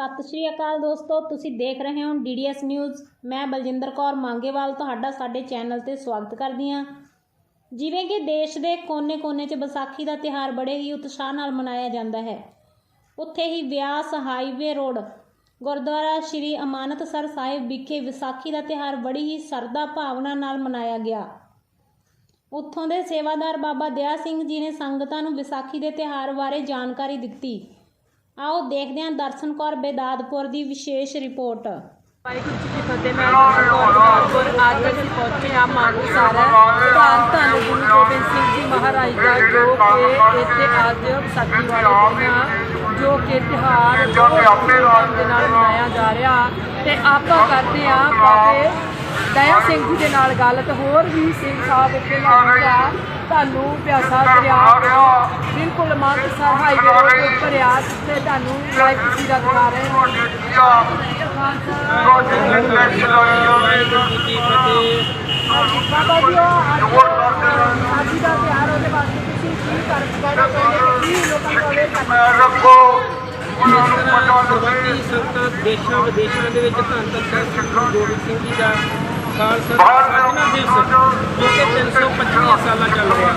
ਸਤਿ ਸ਼੍ਰੀ ਅਕਾਲ ਦੋਸਤੋ, ਤੁਸੀਂ ਦੇਖ ਰਹੇ ਹੋ ਡੀਡੀਐਸ ਨਿਊਜ਼। ਮੈਂ ਬਲਜਿੰਦਰ ਕੌਰ ਮੰਗੇਵਾਲ ਤੁਹਾਡਾ ਸਾਡੇ ਚੈਨਲ ਤੇ ਸਵਾਗਤ ਕਰਦੀ ਹਾਂ। ਜਿਵੇਂ ਕਿ ਦੇਸ਼ ਦੇ ਕੋਨੇ-ਕੋਨੇ 'ਚ ਵਿਸਾਖੀ ਦਾ ਤਿਹਾਰ ਬੜੇ ਹੀ ਉਤਸ਼ਾਹ ਨਾਲ ਮਨਾਇਆ ਜਾਂਦਾ ਹੈ। ਉੱਥੇ ਹੀ ਵਿਆਸ ਹਾਈਵੇ ਰੋਡ, ਗੁਰਦੁਆਰਾ ਸ਼੍ਰੀ ਅਮਾਨਤਸਰ ਸਾਹਿਬ ਵਿਖੇ ਵਿਸਾਖੀ ਦਾ ਤਿਹਾਰ ਬੜੀ ਹੀ ਸਰਦਾ ਭਾਵਨਾ ਨਾਲ ਮਨਾਇਆ ਗਿਆ। ਉੱਥੋਂ ਦੇ ਸੇਵਾਦਾਰ ਬਾਬਾ ਦਇਆ ਸਿੰਘ ਜੀ ਨੇ ਸੰਗਤਾਂ ਨੂੰ ਵਿਸਾਖੀ ਦੇ ਤਿਹਾਰ ਬਾਰੇ ਜਾਣਕਾਰੀ ਦਿੱਤੀ। ਆਓ ਦੇਖਦੇ ਹਾਂ ਦਰਸ਼ਨ ਕੌਰ ਬੇਦਾਦਪੁਰ ਦੀ ਵਿਸ਼ੇਸ਼ ਰਿਪੋਰਟ। ਵਾਹਿਗੁਰੂ ਜੀ ਕੀ ਫਤਿਹ ਮੈਂ ਗੁਰਦਾਸਪੁਰ ਅੱਜ ਅਸੀਂ ਪਹੁੰਚੇ ਹਾਂ ਮਾਨਸਰ ਧੰਨ ਧੰਨ ਗੁਰੂ ਗੋਬਿੰਦ ਸਿੰਘ ਜੀ ਮਹਾਰਾਜ ਦਾ ਜੋ ਕਿ ਇੱਥੇ ਅੱਜ ਵਿਸਾਖੀ ਵਾਲੇ ਦਿਨ ਜੋ ਕਿ ਤਿਉਹਾਰ ਬਹੁਤ ਧੂਮਧਾਮ ਦੇ ਨਾਲ ਮਨਾਇਆ ਜਾ ਰਿਹਾ ਤੇ ਆਪਾਂ ਕਰਦੇ ਹਾਂ ਬਾਬੇ ਦਇਆ ਸਿੰਘ ਜੀ ਦੇ ਨਾਲ ਗੱਲ ਤੇ ਹੋਰ ਵੀ ਸਿੰਘ ਸਾਹਿਬ ਇੱਥੇ ਮੌਜੂਦ ਤੁਹਾਨੂੰ ਪਿਆਸਾ ਦਰਿਆ ਬਿਲਕੁਲ ਮਾਨਸਰ ਹਾਈਵੇ ਦੇ ਉੱਪਰ ਆ ਜਿੱਥੇ ਤੁਹਾਨੂੰ ਲਾਈਵ ਤਸਵੀਰਾਂ ਦਿਖਾ ਰਹੇ ਹਾਂ। ਬਾਬਾ ਜੀ ਅੱਜ ਦਾ ਤਿਉਹਾਰ ਉਹਦੇ ਵਾਸਤੇ ਤੁਸੀਂ ਕੀ ਕਰ ਕਹਿਣਾ ਚਾਹੁੰਦੇ ਕੀ ਲੋਕਾਂ ਨੂੰ ਅਵੇਅਰ ਕਰਨਾ ਸੰਗਤਾਂ ਦੇਸ਼ਾਂ ਵਿਦੇਸ਼ਾਂ ਦੇ ਵਿੱਚ ਧੰਨ ਧੰਨ ਸ੍ਰੀ ਗੁਰੂ ਗੋਬਿੰਦ ਸਿੰਘ ਜੀ। ਦਾ ਖਾਲਸਾ ਸਾਜਨਾ ਦਿਵਸ ਜੋ ਕਿ 325 ਸਾਲਾਂ ਚੱਲ ਰਿਹਾ।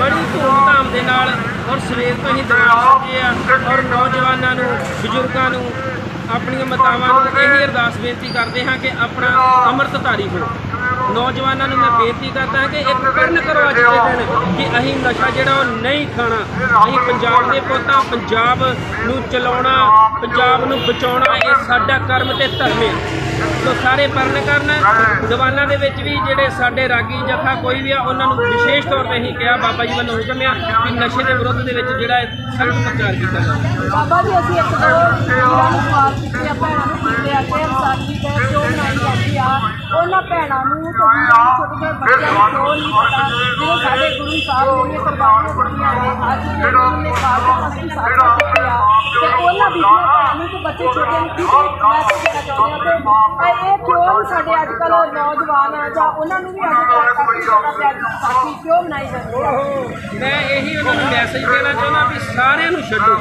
ਬੜੀ ਧੂਮਧਾਮ ਦੇ ਨਾਲ ਔਰ ਸਵੇਰ ਤੋਂ ਹੀ ਸਜੇ ਆ ਔਰ ਨੌਜਵਾਨਾਂ ਨੂੰ ਬਜ਼ੁਰਗਾਂ ਨੂੰ ਆਪਣੀਆਂ ਮਾਤਾਵਾਂ ਨੂੰ ਇਹ ਅਰਦਾਸ ਬੇਨਤੀ ਕਰਦੇ ਹਾਂ ਕਿ ਆਪਣਾ ਅੰਮ੍ਰਿਤਧਾਰੀ ਹੋ ਨੌਜਵਾਨਾਂ ਨੂੰ ਮੈਂ ਬੇਨਤੀ ਕਰਦਾ ਕਿ ਇੱਕ ਕਰਨ ਕਰੋ ਅੱਜ ਦੇ ਦਿਨ ਕਿ ਅਸੀਂ ਨਸ਼ਾ ਜਿਹੜਾ ਉਹ ਨਹੀਂ ਖਾਣਾ। ਅਸੀਂ ਪੰਜਾਬ ਦੇ ਪੁੱਤਾਂ, ਪੰਜਾਬ ਨੂੰ ਚਲਾਉਣਾ, ਪੰਜਾਬ ਨੂੰ ਬਚਾਉਣਾ, ਇਹ ਸਾਡਾ ਕਰਮ ਤੇ ਧਰਮ ਹੈ। ਸੋ ਸਾਰੇ ਪਰਨ ਕਰਨ। ਦੀਵਾਨਾਂ ਦੇ ਵਿੱਚ ਵੀ ਜਿਹੜੇ ਸਾਡੇ ਰਾਗੀ ਜਥਾ ਕੋਈ ਵੀ ਆ, ਉਹਨਾਂ ਨੂੰ ਵਿਸ਼ੇਸ਼ ਤੌਰ ਤੇ ਅਸੀਂ ਕਿਹਾ, ਬਾਬਾ ਜੀ ਵੱਲੋਂ ਹੁਕਮ ਆ ਕਿ ਨਸ਼ੇ ਦੇ ਵਿਰੁੱਧ ਦੇ ਵਿੱਚ ਜਿਹੜਾ ਸਖਤ ਪ੍ਰਚਾਰ ਕੀਤਾ ਬਾਬਾ ਜੀ, ਅਸੀਂ ਇੱਕ ਦੋ ਵੀਰਾਂ ਨੂੰ ਸਵਾਲ ਕੀਤੇ ਆ ਭੈਣਾਂ ਨੂੰ ਕੀਤੇ ਆ ਕਿ ਵਿਸਾਖੀ ਦੇ ਕਿਉਂ ਮਨਾਈ ਜਾਂਦੀ ਆ ਉਹਨਾਂ ਭੈਣਾਂ ਨੂੰ ਛੋਟੇ ਛੋਟੇ ਬੱਚਿਆਂ ਨੂੰ ਕਿਉਂ ਨਹੀਂ ਪਤਾ। ਜਿਹੜੇ ਸਾਡੇ ਗੁਰੂ ਸਾਹਿਬ ਨੇ ਕੁਰਬਾਨੀਆਂ ਦਿੱਤੀਆਂ ਨੇ ਅੱਜ ਦੇ ਗੁਰੂ ਨੇ ਖਾਲਸਾ ਪੰਥ ਸਾਥ ਦਿੱਤੇ ਆ ਤੇ ਉਹਨਾਂ ਬੱਚੇ ਛੋਟੇ ਨੂੰ ਕੀ ਮੈਸੇਜ ਦੇਣਾ ਚਾਹੁੰਦੇ ਆ ਤੇ ਇਹ ਕਿਉਂ ਸਾਡੇ ਅੱਜ ਕੱਲ ਨੌਜਵਾਨ ਆ, ਜਾਂ ਉਹਨਾਂ ਨੂੰ ਵੀ ਅੱਜ ਕੱਲ੍ਹ ਤੱਕ ਕਿਉਂ ਮਨਾਈ ਜਾਂਦੀ ਆ ਮੈਂ ਇਹੀ ਉਹਨਾਂ ਨੂੰ ਮੈਸੇਜ ਦੇਣਾ ਚਾਹੁੰਦਾ ਵੀ ਸਾਰਿਆਂ ਨੂੰ ਛੱਡੋ।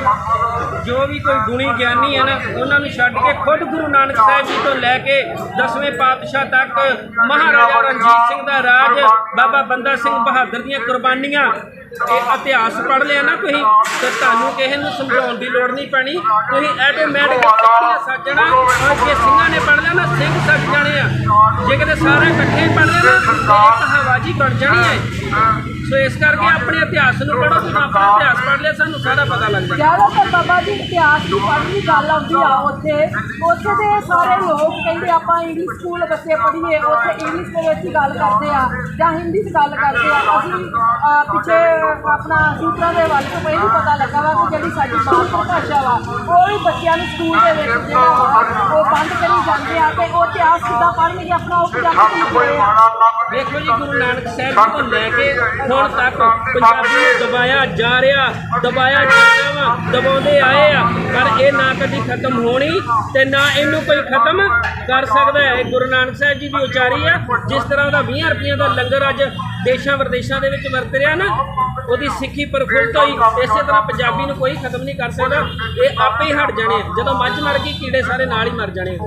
ਜੋ ਵੀ ਕੋਈ ਗੁਣੀ ਗਿਆਨੀ ਹੈ ਨਾ, ਉਹਨਾਂ ਨੂੰ ਛੱਡ ਕੇ ਖੁਦ ਗੁਰੂ ਨਾਨਕ ਸਾਹਿਬ ਜੀ ਤੋਂ ਲੈ ਕੇ ਦਸਵੇਂ ਪਾਤਸ਼ਾਹ ਤੱਕ ਮਹਾਰਾਜਾ ਰਣਜੀਤ ਸਿੰਘ ਦਾ ਰਾਜ, ਬਾਬਾ ਬੰਦਾ ਸਿੰਘ ਬਹਾਦਰ ਦੀਆਂ ਕੁਰਬਾਨੀਆਂ ਇਹ ਇਤਿਹਾਸ ਪੜ੍ਹ ਲਿਆ ਨਾ ਤੁਸੀਂ, ਤੇ ਤੁਹਾਨੂੰ ਕਿਸੇ ਨੂੰ ਸਮਝਾਉਣ ਦੀ ਲੋੜ ਨਹੀਂ ਪੈਣੀ। ਤੁਸੀਂ ਆਟੋਮੈਟਿਕ ਸਿੱਖੀਆਂ ਸੱਜਣਾ ਜੇ ਸਿੰਘਾਂ ਨੇ ਪੜ੍ਹ ਲਿਆ ਨਾ, ਸਿੰਘ ਸੱਜ ਜਾਣੇ ਆ। ਜੇ ਕਿਤੇ ਸਾਰੇ ਇਕੱਠੇ ਪੜ੍ਹ ਲਿਆ ਨਾ, ਤੇ ਹਵਾਜੀ ਬਣ ਜਾਣੀ ਹੈ ਸੋ ਇਸ ਕਰਕੇ ਆਪਣੇ ਇਤਿਹਾਸ ਨੂੰ ਪੜ੍ਹੋ ਜਦੋਂ ਆਪਣਾ ਇਤਿਹਾਸ ਪੜ੍ਹ ਲਿਆ ਸਾਨੂੰ ਸਾਰਾ ਪਤਾ ਲੱਗ ਜਾਂਦਾ ਜ਼ਿਆਦਾਤਰ ਬਾਬਾ ਜੀ ਇਤਿਹਾਸ ਦੀ ਪੜ੍ਹਨ ਦੀ ਗੱਲ ਆਉਂਦੀ ਆ ਉੱਥੇ। ਉੱਥੇ ਦੇ ਸਾਰੇ ਲੋਕ ਕਹਿੰਦੇ ਆਪਾਂ ਇੰਗਲਿਸ਼ ਸਕੂਲ ਬੱਚੇ ਪੜ੍ਹੀਏ ਉੱਥੇ ਇੰਗਲਿਸ਼ ਦੇ ਵਿੱਚ ਹੀ ਗੱਲ ਕਰਦੇ ਆ ਜਾਂ ਹਿੰਦੀ 'ਚ ਗੱਲ ਕਰਦੇ ਆ। ਅਸੀਂ ਪਿੱਛੇ ਆਪਣਾ ਸੂਤਰਾਂ ਦੇ ਵੱਲ ਤੋਂ ਪਹਿਲਾਂ ਪਤਾ ਲੱਗਾ ਵਾ ਕਿ ਜਿਹੜੀ ਸਾਡੀ ਮਾਤਰ ਭਾਸ਼ਾ ਵਾ ਉਹ ਵੀ ਬੱਚਿਆਂ ਨੂੰ ਸਕੂਲ ਦੇ ਵਿੱਚ ਜਿਹੜਾ ਉਹ ਬੰਦ ਕਰੀ ਜਾਂਦੇ ਆ ਤੇ ਉਹ ਇਤਿਹਾਸ ਕਿੱਦਾਂ ਪੜ੍ਹਨਗੇ ਆਪਣਾ ਉਹ ਪੰਜਾਬੀ ਦੇਖੋ ਜੀ ਗੁਰੂ ਨਾਨਕ ਸਾਹਿਬ ਜੀ ਤੋਂ ਲੈ ਕੇ ਹੁਣ ਤੱਕ ਪੰਜਾਬੀ ਨੂੰ ਦਬਾਇਆ ਜਾ ਰਿਹਾ ਦਬਾਇਆ ਜਾਣਾ ਵਾ ਦਬਾਉਂਦੇ ਆਏ ਆ ਪਰ ਇਹ ਨਾ ਕਦੀ ਖਤਮ ਹੋਣੀ ਤੇ ਨਾ ਇਹਨੂੰ ਕੋਈ ਖਤਮ ਕਰ ਸਕਦਾ ਹੈ ਗੁਰੂ ਨਾਨਕ ਸਾਹਿਬ ਜੀ ਦੀ ਉਚਾਰੀ ਆ ਜਿਸ ਤਰ੍ਹਾਂ ਦਾ 20 ਰੁਪਈਆਂ ਦਾ ਲੰਗਰ ਅੱਜ ਦੇਸ਼ਾਂ ਵਿਦੇਸ਼ਾਂ ਦੇ ਵਿੱਚ ਵਰਤ ਰਿਹਾ ਨਾ ਉਹਦੀ ਸਿੱਖੀ ਪ੍ਰਫੁੱਲਤ ਹੋਈ ਇਸੇ ਤਰ੍ਹਾਂ ਪੰਜਾਬੀ ਨੂੰ ਕੋਈ ਖਤਮ ਨਹੀਂ ਕਰ ਸਕਦਾ ਇਹ ਆਪੇ ਹੀ ਹਟ ਜਾਣੇ ਆ। ਜਦੋਂ ਮੱਝ ਮਰ ਗਈ ਕੀੜੇ ਸਾਰੇ ਨਾਲ ਹੀ ਮਰ ਜਾਣੇ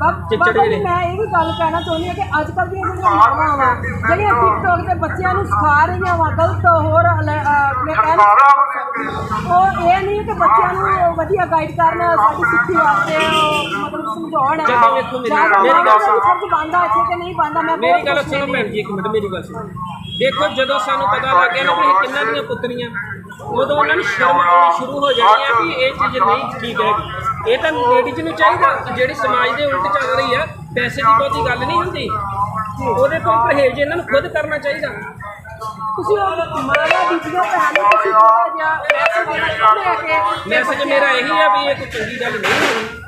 ਆ। ਚਿੱਚੜ ਬਾਬਾ ਜੀ ਜਿਹੜੇ। ਮੈਂ ਇਹ ਵੀ ਗੱਲ ਕਹਿਣਾ ਚਾਹੁੰਦੀ ਹਾਂ ਕਿ ਅੱਜ ਕੱਲ੍ਹ ਦੀਆਂ ਜਿਹੜੀਆਂ ਮਾਵਾਂ ਵਾ ਜਿਹੜੀਆਂ ਟਿਕਟੋਕ ਤੇ ਬੱਚਿਆਂ ਨੂੰ ਸਿਖਾ ਰਹੀਆਂ ਵਾ ਗਲਤ ਹੋਰ ਅਲ- ਅਹ ਮੈਂ ਕਹਿ ਉਹ ਇਹ ਨਹੀਂ ਕਿ ਬੱਚਿਆਂ ਨੂੰ ਵਧੀਆ ਗਾਈਡ ਕਰਨ ਸਾਡੀ ਸਿੱਖੀ ਵਾਸਤੇ ਉਹ ਮਤਲਬ ਸਮਝਾਉਣ ਜਦੋਂ ਵੇਖੋ ਮੇਰੀ- ਜਾਂ ਮੇਰੀ ਗੱਲ ਸੁਣੋ। ਫਰਜ਼ ਬਣਦਾ ਇੱਥੇ ਕਿ ਨਹੀਂ ਬਣਦਾ ਮੈਂ ਮੇਰੀ ਬਹੁਤ ਗੱਲ ਕੁਛ ਸੁਣੋ ਕਹਿੰਦੀ ਭੈਣ ਜੀ ਇੱਕ ਮਿੰਟ ਮੇਰੀ ਗੱਲ ਸੁਣੋ। ਦੇਖੋ ਜਦੋਂ ਸਾਨੂੰ ਪਤਾ ਲੱਗ ਗਿਆ ਨਾ ਵੀ ਇਹ ਕਿੰਨਾਂ ਦੀਆਂ ਪੁੱਤਰੀਆਂ ਉਦੋਂ ਉਹਨਾਂ ਨੂੰ ਸ਼ਰਮ ਆਉਣੀ ਸ਼ੁਰੂ ਹੋ ਜਾਣੀ ਆ ਵੀ ਇਹ ਚੀਜ਼ ਨਹੀਂ ਠੀਕ ਹੈਗੀ। ਇਹ ਤਾਂ ਲੇਡੀਜ਼ ਨੂੰ ਚਾਹੀਦਾ ਜਿਹੜੀ ਸਮਾਜ ਦੇ ਉਲਟ ਚੱਲ ਰਹੀ ਆ ਪੈਸੇ ਦੀ ਬਹੁਤੀ ਗੱਲ ਨਹੀਂ ਹੁੰਦੀ। ਉਹਦੇ ਤੋਂ ਪਰਹੇਜ਼ ਇਹਨਾਂ ਨੂੰ ਖੁਦ ਕਰਨਾ ਚਾਹੀਦਾ। ਤੁਸੀਂ ਉਹ ਮਾਰਾ ਬੀਬੀਆਂ ਨੂੰ ਤੁਸੀਂ ਥੋੜਾ ਜਿਹਾ ਮੈਸੇਜ ਮੇਰਾ ਇਹੀ ਆ ਵੀ ਇਹ ਕੋਈ ਚੰਗੀ ਗੱਲ ਨਹੀਂ ਹੋਣੀ।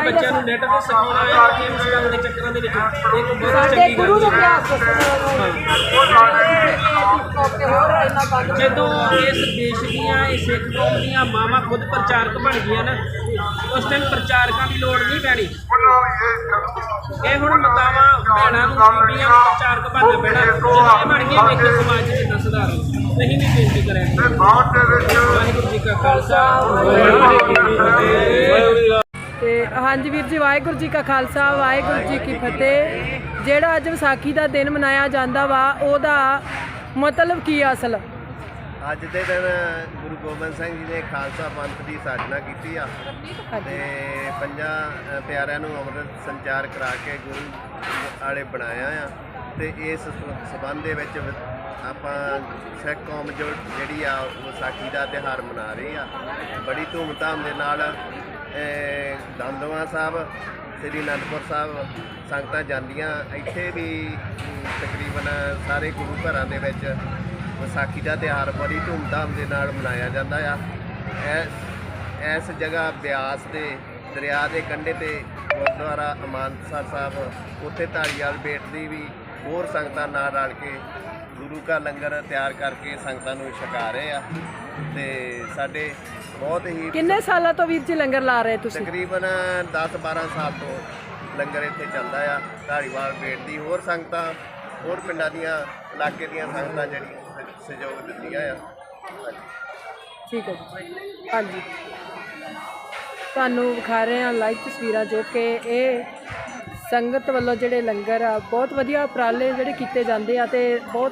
ਬੱਚਿਆਂ ਨੂੰ ਨੈਟ ਤੇ ਸਿਖਾਉਣਾ ਹੈ ਗੇਮਸ ਕਰਨ ਦੇ ਚੱਕਰਾਂ ਦੇ ਵਿੱਚ ਇਹ ਕੋਈ ਬਹੁਤ ਸਾਡੇ ਚੰਗੀ ਗੁਰੂ ਗੱਲ ਦੇ ਨਹੀਂ ਇਤਿਹਾਸ ਦੱਸੋ ਹੋਰ ਇੰਨਾ ਬੰਦ ਜਦੋਂ ਇਸ ਦੇਸ਼ ਦੀਆਂ ਇਸ ਸਿੱਖ ਕੌਮ ਦੀਆਂ ਮਾਵਾਂ ਖੁਦ ਪ੍ਰਚਾਰਕ ਬਣ ਗਈਆਂ ਨਾ ਉਸ ਟਾਈਮ ਪ੍ਰਚਾਰਕਾਂ ਦੀ ਲੋੜ ਨਹੀਂ ਪੈਣੀ। ਇਹ ਹੁਣ ਮਤਾਵਾਂ ਭੈਣਾਂ ਨੂੰ ਬੀਬੀਆਂ ਨੂੰ ਪ੍ਰਚਾਰਕ ਬਣਨਾ ਪੈਣਾ। ਜਦੋਂ ਇਹ ਬਣ ਗਈਆਂ ਵੇਖੋ ਸਮਾਜ 'ਚ ਕਿੰਨਾ ਸੁਧਾਰ ਹੋਊ ਨਹੀਂ ਵੀ ਬੇਨਤੀ ਕਰਾਂਗੇ। ਵਾਹਿਗੁਰੂ ਜੀ ਕਾ ਖਾਲਸਾ ਵਾਹਿਗੁਰੂ ਜੀ ਕੀ ਫਤਿਹ। ਹਾਂਜੀ ਵੀਰ ਜੀ ਵਾਹਿਗੁਰੂ ਜੀ ਕਾ ਖਾਲਸਾ ਵਾਹਿਗੁਰੂ ਜੀ ਕੀ ਫਤਿਹ। ਜਿਹੜਾ ਅੱਜ ਵਿਸਾਖੀ ਦਾ ਦਿਨ ਮਨਾਇਆ ਜਾਂਦਾ ਵਾ ਉਹਦਾ ਮਤਲਬ ਕੀ ਆ ਅਸਲ? ਅੱਜ ਦੇ ਦਿਨ ਗੁਰੂ ਗੋਬਿੰਦ ਸਿੰਘ ਜੀ ਨੇ ਖਾਲਸਾ ਪੰਥ ਦੀ ਸਾਜਨਾ ਕੀਤੀ ਆ। ਤੇ ਪੰਜਾਂ ਪਿਆਰਿਆਂ ਨੂੰ ਅੰਮ੍ਰਿਤ ਸੰਚਾਰ ਕਰਾ ਕੇ ਗੁਰੂ ਆਲੇ ਬਣਾਇਆ ਆ। ਤੇ ਇਸ ਸਬੰਧ ਦੇ ਵਿੱਚ ਆਪਾਂ ਸਿੱਖ ਕੌਮ ਜੋ ਜਿਹੜੀ ਆ ਵਿਸਾਖੀ ਦਾ ਤਿਉਹਾਰ ਮਨਾ ਰਹੇ ਆ। ਬੜੀ ਧੂਮਧਾਮ ਦੇ ਨਾਲ ਅ, ਸਾਹਿਬ ਸ੍ਰੀ ਅਨੰਦਪੁਰ ਸਾਹਿਬ ਸੰਗਤਾਂ ਜਾਂਦੀਆਂ। ਇੱਥੇ ਵੀ ਤਕਰੀਬਨ ਸਾਰੇ ਗੁਰੂ ਘਰਾਂ ਦੇ ਵਿੱਚ ਵਿਸਾਖੀ ਦਾ ਤਿਉਹਾਰ ਬੜੀ ਧੂਮਧਾਮ ਦੇ ਨਾਲ ਮਨਾਇਆ ਜਾਂਦਾ ਆ। ਇਸ ਇਸ ਜਗ੍ਹਾ ਬਿਆਸ ਦੇ ਦਰਿਆ ਦੇ ਕੰਢੇ ਤੇ ਗੁਰਦੁਆਰਾ ਅਮਾਨਸਰ ਸਾਹਿਬ ਉੱਥੇ ਧਾਰੀਵਾਲ ਬੇਟ ਦੀ ਵੀ ਹੋਰ ਸੰਗਤਾਂ ਨਾਲ ਰਲ ਕੇ ਗੁਰੂ ਕਾ ਲੰਗਰ ਤਿਆਰ ਕਰਕੇ ਸੰਗਤਾਂ ਨੂੰ ਛਕਾ ਰਹੇ ਆ ਤੇ ਸਾਡੇ ਬਹੁਤ ਹੀ ਕਿੰਨੇ ਸਾਲਾਂ ਤੋਂ ਵੀਰ ਜੀ ਲੰਗਰ ਲਾ ਰਹੇ ਤੁਸੀਂ? ਤਕਰੀਬਨ 10-12 ਸਾਲ ਤੋਂ ਲੰਗਰ ਇੱਥੇ ਚੱਲਦਾ ਆ ਧਾਰੀਵਾਲ ਬੇਟ ਦੀ ਹੋਰ ਸੰਗਤਾਂ ਹੋਰ ਪਿੰਡਾਂ ਦੀਆਂ ਇਲਾਕੇ ਦੀਆਂ ਸੰਗਤਾਂ ਜਿਹੜੀਆਂ ਸਹਿ- ਸਹਿਯੋਗ ਦਿੰਦੀਆਂ ਆ। ਠੀਕ ਹੈ ਜੀ। ਹਾਂਜੀ। ਤੁਹਾਨੂੰ ਵਿਖਾ ਰਹੇ ਹਾਂ ਲਾਈਵ ਤਸਵੀਰਾਂ ਜੋ ਕਿ ਇਹ ਸੰਗਤ ਵੱਲੋਂ ਜਿਹੜੇ ਲੰਗਰ ਆ ਬਹੁਤ ਵਧੀਆ ਉਪਰਾਲੇ ਜਿਹੜੇ ਕੀਤੇ ਜਾਂਦੇ ਆ ਤੇ ਬਹੁਤ